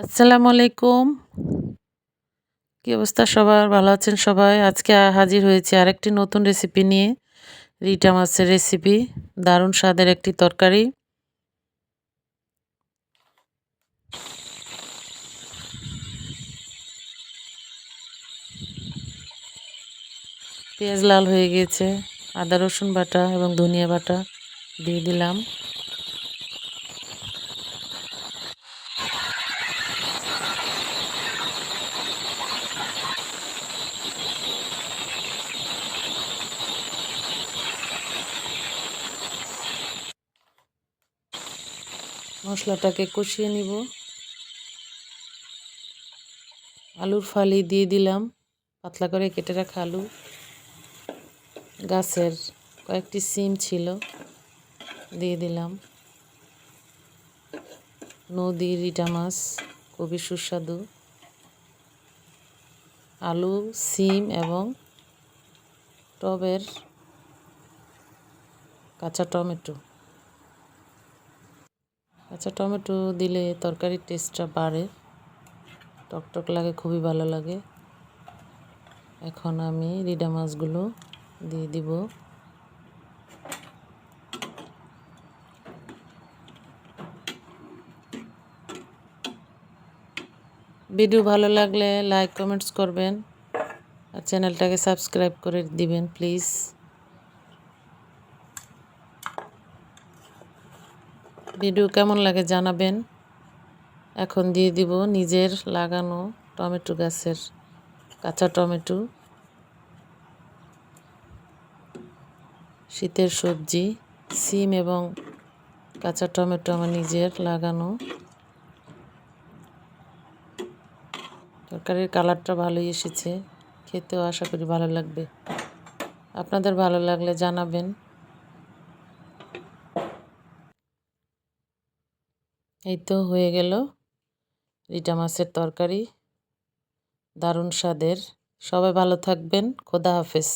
আসসালামু আলাইকুম। কি অবস্থা সবার? ভালো আছেন সবাই? আজকে হাজির হয়েছে আরেকটি নতুন রেসিপি নিয়ে, রিটা মাছের রেসিপি দারুণ স্বাদের একটি তরকারি। পেঁয়াজ লাল হয়ে গিয়েছে আদা রসুন বাটা এবং ধনিয়া বাটা দিয়ে দিলাম। মশলাটাকে কষিয়ে নিব। আলুর ফালি দিয়ে দিলাম। পাতলা করে কেটে রাখা আলু। গাছের কয়েকটি সিম ছিল, দিয়ে দিলাম। নদীর ইটা মাছ, খুবই সুস্বাদু। আলু, সিম এবং টবের কাঁচা টমেটো। আচ্ছা টমেটো দিলে তরকারির টেস্টটা বাড়ে। টকটক লাগে, খুবই ভালো লাগে। এখন আমি রিডা মাছগুলো দিয়ে দিব। ভিডিও ভালো লাগলে লাইক, কমেন্টস করবেন। আর চ্যানেলটাকে সাবস্ক্রাইব করে দিবেন, প্লিজ। ভিডিও কেমন লাগে জানাবেন। এখন দিয়ে দিব নিজের লাগানো টমেটো গাছের কাঁচা টমেটো। শীতের সবজি, সিম এবং কাঁচা টমেটো আমার নিজের লাগানো। তরকারির কালারটা ভালোই এসেছে, খেতেও আশা করি ভালো লাগবে। আপনাদের ভালো লাগলে জানাবেন। এই তো হয়ে গেল রিটা মাছের তরকারি দারুণ স্বাদের। সবাই ভালো থাকবেন খোদা হাফেজ।